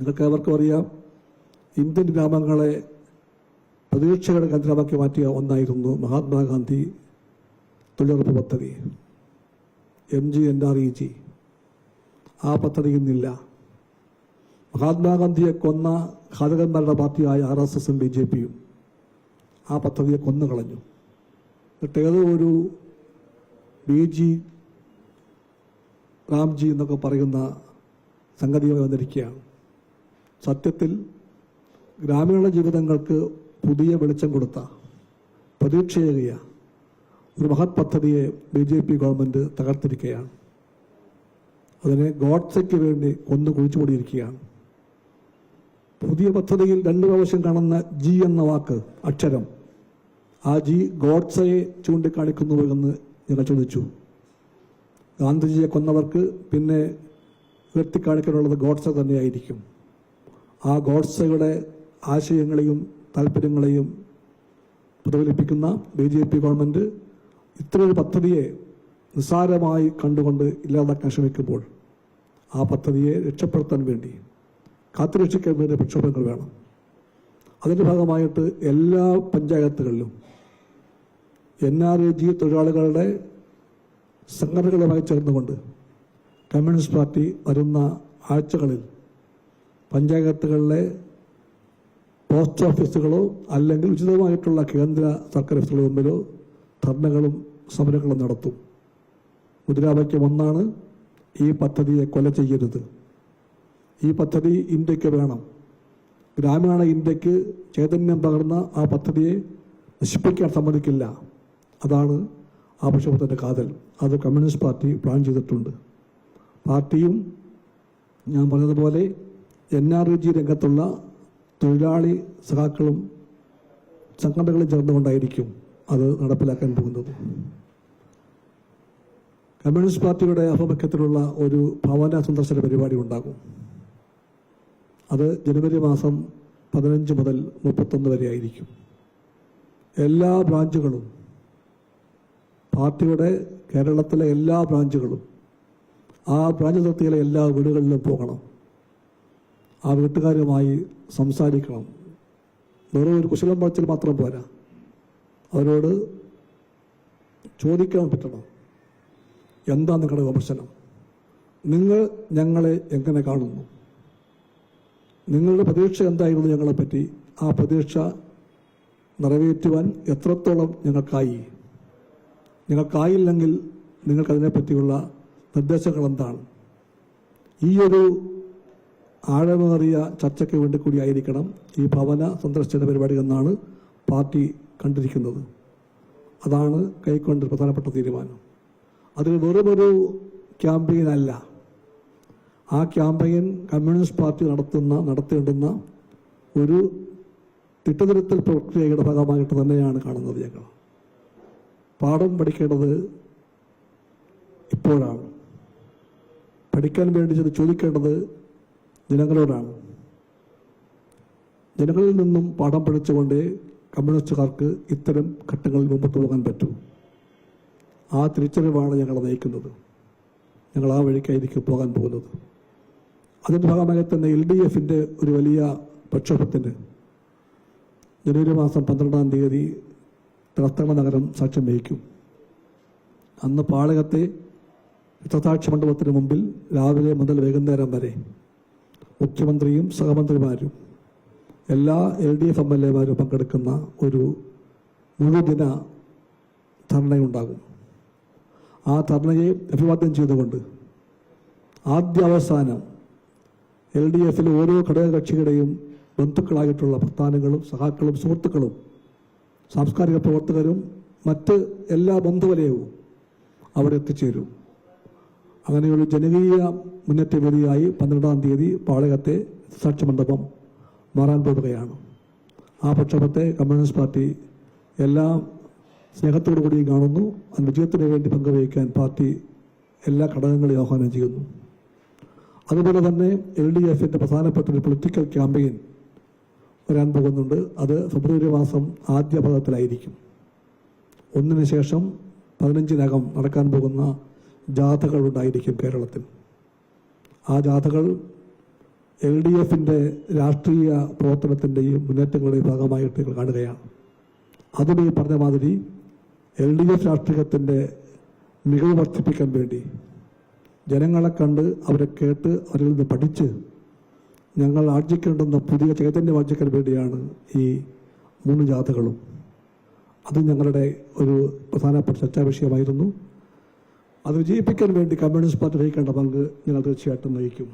നിങ്ങൾക്ക് ഏവർക്കും അറിയാം. ഇന്ത്യൻ ഗ്രാമങ്ങളെ പ്രതീക്ഷയുടെ കേന്ദ്രമാക്കി മാറ്റിയ ഒന്നായിരുന്നു മഹാത്മാഗാന്ധി തൊഴിലുറപ്പ് പദ്ധതി. M G N R E G. ആ പദ്ധതി ഇന്നില്ല. മഹാത്മാഗാന്ധിയെ കൊന്ന ഘാതകന്മാരുടെ പാർട്ടിയായ ആർ എസ് എസും ബി ജെ പിയും ആ പദ്ധതിയെ കൊന്നു കളഞ്ഞു എന്നിട്ട് ഏതോ ഒരു ബി ജി റാംജി എന്നൊക്കെ പറയുന്ന സംഗതിയുമായി വന്നിരിക്കുകയാണ്. സത്യത്തിൽ ഗ്രാമീണ ജീവിതങ്ങൾക്ക് പുതിയ വെളിച്ചം കൊടുത്ത പ്രതീക്ഷയേറിയ ഒരു മഹത് പദ്ധതിയെ ബി ജെ പി ഗവൺമെന്റ് തകർത്തിരിക്കുകയാണ്. അതിനെ ഗോഡ്സയ്ക്ക് വേണ്ടി കൊന്നു കുഴിച്ചുകൂടിയിരിക്കുകയാണ് പുതിയ പദ്ധതിയിൽ രണ്ടു പ്രാവശ്യം കാണുന്ന ജി എന്ന വാക്ക് അക്ഷരം ആ ജി ഗോഡ്സയെ ചൂണ്ടിക്കാണിക്കുന്നു എന്ന് ഞങ്ങൾ ചോദിച്ചു. ഗാന്ധിജിയെ കൊന്നവർക്ക് പിന്നെ ഉയർത്തിക്കാണിക്കാനുള്ളത് ഗോഡ്സെ തന്നെയായിരിക്കും. ആ ഗോഡ്സയുടെ ആശയങ്ങളെയും താല്പര്യങ്ങളെയും പ്രതിഫലിപ്പിക്കുന്ന ബി ജെ പി ഗവൺമെന്റ് ഇത്തരൊരു പദ്ധതിയെ നിസ്സാരമായി കണ്ടുകൊണ്ട് ഇല്ലാതാക്കാൻ ശ്രമിക്കുമ്പോൾ ആ പദ്ധതിയെ രക്ഷപ്പെടുത്താൻ വേണ്ടി കാത്തുരക്ഷിക്കാൻ വേണ്ടി പ്രക്ഷോഭങ്ങൾ വേണം. അതിന്റെ ഭാഗമായിട്ട് എല്ലാ പഞ്ചായത്തുകളിലും എൻ ആർ എ ജി തൊഴിലാളികളുടെ സംഘടനകളുമായി ചേർന്നുകൊണ്ട് കമ്മ്യൂണിസ്റ്റ് പാർട്ടി വരുന്ന ആഴ്ചകളിൽ പഞ്ചായത്തുകളിലെ പോസ്റ്റ് ഓഫീസുകളോ അല്ലെങ്കിൽ ഉചിതമായിട്ടുള്ള കേന്ദ്ര സർക്കാർ ഓഫീസുകളുടെ മുമ്പിലോ ധർണകളും സമരങ്ങളും നടത്തും. മുദ്രാവാക്യം ഒന്നാണ് ഈ പദ്ധതിയെ കൊല ചെയ്യരുത്. ഈ പദ്ധതി ഇന്ത്യയ്ക്ക് വേണം. ഗ്രാമീണ ഇന്ത്യയ്ക്ക് ചൈതന്യം പകർന്ന ആ പദ്ധതിയെ നശിപ്പിക്കാൻ സമ്മതിക്കില്ല. അതാണ് ആ പ്രക്ഷോഭത്തിന്റെ കാതൽ. അത് കമ്മ്യൂണിസ്റ്റ് പാർട്ടി പ്ലാൻ ചെയ്തിട്ടുണ്ട്. പാർട്ടിയും ഞാൻ പറഞ്ഞതുപോലെ എൻ ആർ ഇ ജി രംഗത്തുള്ള തൊഴിലാളി സഖാക്കളും സംഘടനകളും ചേർന്നുകൊണ്ടായിരിക്കും അത് നടപ്പിലാക്കാൻ പോകുന്നത്. കമ്മ്യൂണിസ്റ്റ് പാർട്ടിയുടെ ആഭിമുഖ്യത്തിലുള്ള ഒരു ഭവന സന്ദർശന പരിപാടി ഉണ്ടാകും. അത് ജനുവരി മാസം പതിനഞ്ച് മുതൽ മുപ്പത്തൊന്ന് വരെ ആയിരിക്കും. എല്ലാ ബ്രാഞ്ചുകളും പാർട്ടിയുടെ കേരളത്തിലെ എല്ലാ ബ്രാഞ്ചുകളും ആ ബ്രാഞ്ച് നിർത്തിയിലെ എല്ലാ വീടുകളിലും പോകണം. ആ വീട്ടുകാരുമായി സംസാരിക്കണം. വെറും ഒരു കുശലം പറച്ചിൽ മാത്രം പോരാ. അവരോട് ചോദിക്കാൻ പറ്റണം. എന്താ നിങ്ങളുടെ വിമർശനം? നിങ്ങൾ ഞങ്ങളെ എങ്ങനെ കാണുന്നു? നിങ്ങളുടെ പ്രതീക്ഷ എന്തായിരുന്നു ഞങ്ങളെപ്പറ്റി? ആ പ്രതീക്ഷ നിറവേറ്റുവാൻ എത്രത്തോളം ഞങ്ങൾക്കായി? ഞങ്ങൾക്കായില്ലെങ്കിൽ നിങ്ങൾക്കതിനെപ്പറ്റിയുള്ള നിർദ്ദേശങ്ങൾ എന്താണ് ഈ ഒരു ആഴമേറിയ ചർച്ചയ്ക്ക് വേണ്ടി കൂടിയായിരിക്കണം ഈ ഭവന സന്ദർശന പരിപാടി എന്നാണ് പാർട്ടി കണ്ടിരിക്കുന്നത്. അതാണ് കൈക്കൊണ്ട് പ്രധാനപ്പെട്ട തീരുമാനം. അത് വെറുമൊരു ക്യാമ്പയിൻ അല്ല. ആ ക്യാമ്പയിൻ കമ്മ്യൂണിസ്റ്റ് പാർട്ടി നടത്തുന്ന നടത്തേണ്ടുന്ന ഒരു തിട്ടതിരുത്തൽ പ്രക്രിയയുടെ ഭാഗമായിട്ട് തന്നെയാണ് കാണുന്നത് ഞങ്ങൾ. പാഠം പഠിക്കേണ്ടത് ഇപ്പോഴാണ്. പഠിക്കാൻ വേണ്ടി ചോദിക്കേണ്ടത് ജനങ്ങളോടാണ്. ജനങ്ങളിൽ നിന്നും പാഠം പഠിച്ചുകൊണ്ട് കമ്മ്യൂണിസ്റ്റുകാർക്ക് ഇത്തരം ഘട്ടങ്ങളിൽ മുമ്പോട്ട് പോകാൻ പറ്റും. ആ തിരിച്ചറിവാണ് ഞങ്ങളെ നയിക്കുന്നത്. ഞങ്ങൾ ആ വഴിക്കായിരിക്കും പോകാൻ പോകുന്നത്. അതിന്റെ ഭാഗമായി തന്നെ എൽ ഡി എഫിന്റെ ഒരു വലിയ പ്രക്ഷോഭത്തിന് ജനുവരി മാസം പന്ത്രണ്ടാം തീയതി തലസ്ഥാന നഗരം സാക്ഷ്യം വഹിക്കും. അന്ന് പാളകത്തെ രക്തസാക്ഷി മണ്ഡപത്തിന് മുമ്പിൽ രാവിലെ മുതൽ വൈകുന്നേരം വരെ മുഖ്യമന്ത്രിയും സഹമന്ത്രിമാരും എല്ലാ L D F M L എമാരും പങ്കെടുക്കുന്ന ഒരു മുഴുദിന ധർണയുണ്ടാകും. ആ ധർണയെ അഭിവാദ്യം ചെയ്തുകൊണ്ട് ആദ്യ അവസാനം എൽ ഡി എഫിലെ ഓരോ ഘടകകക്ഷികളുടെയും ബന്ധുക്കളായിട്ടുള്ള പ്രസ്ഥാനങ്ങളും സഹാക്കളും സുഹൃത്തുക്കളും സാംസ്കാരിക പ്രവർത്തകരും മറ്റ് എല്ലാ ബന്ധുവലയവും അവിടെ എത്തിച്ചേരും അങ്ങനെയൊരു ജനകീയ മുന്നേറ്റ വേദിയായി പന്ത്രണ്ടാം തീയതി പാളയത്തെ സാക്ഷി മണ്ഡപം മാറാൻ പോവുകയാണ്. ആ പ്രക്ഷോഭത്തെ കമ്മ്യൂണിസ്റ്റ് പാർട്ടി എല്ലാ സ്നേഹത്തോടു കൂടി കാണുന്നു. അത് വിജയത്തിന് വേണ്ടി പങ്കുവഹിക്കാൻ പാർട്ടി എല്ലാ ഘടകങ്ങളെയും ആഹ്വാനം ചെയ്യുന്നു. അതുപോലെ തന്നെ എൽ ഡി എഫിന്റെ പ്രധാനപ്പെട്ട ഒരു പൊളിറ്റിക്കൽ ക്യാമ്പയിൻ വരാൻ പോകുന്നുണ്ട്. അത് ഫെബ്രുവരി മാസം ആദ്യ പദത്തിലായിരിക്കും ഒന്നിനു ശേഷം പതിനഞ്ചിനകം നടക്കാൻ പോകുന്ന ജാഥകൾ ഉണ്ടായിരിക്കും കേരളത്തിൽ. ആ ജാഥകൾ എൽ ഡി എഫിന്റെ രാഷ്ട്രീയ പ്രവർത്തനത്തിന്റെയും മുന്നേറ്റങ്ങളുടെയും ഭാഗമായിട്ട് നിങ്ങൾ കാണുകയാണ്. അതും ഈ പറഞ്ഞ മാതിരി എൽ ഡി എഫ് രാഷ്ട്രീയത്തിന്റെ മികവ് വർദ്ധിപ്പിക്കാൻ വേണ്ടി ജനങ്ങളെ കണ്ട് അവരെ കേട്ട് അവരിൽ നിന്ന് പഠിച്ച് ഞങ്ങൾ ആർജിക്കേണ്ടുന്ന പുതിയ ചൈതന്യം ആർജിക്കാൻ വേണ്ടിയാണ് ഈ മൂന്ന് ജാഥകളും. അത് ഞങ്ങളുടെ ഒരു പ്രധാനപ്പെട്ട ചർച്ചാ വിഷയമായിരുന്നു. അത് വിജയിപ്പിക്കാൻ വേണ്ടി കമ്മ്യൂണിസ്റ്റ് പാർട്ടി വഹിക്കേണ്ട പങ്ക് ഞങ്ങൾ തീർച്ചയായിട്ടും വഹിക്കും.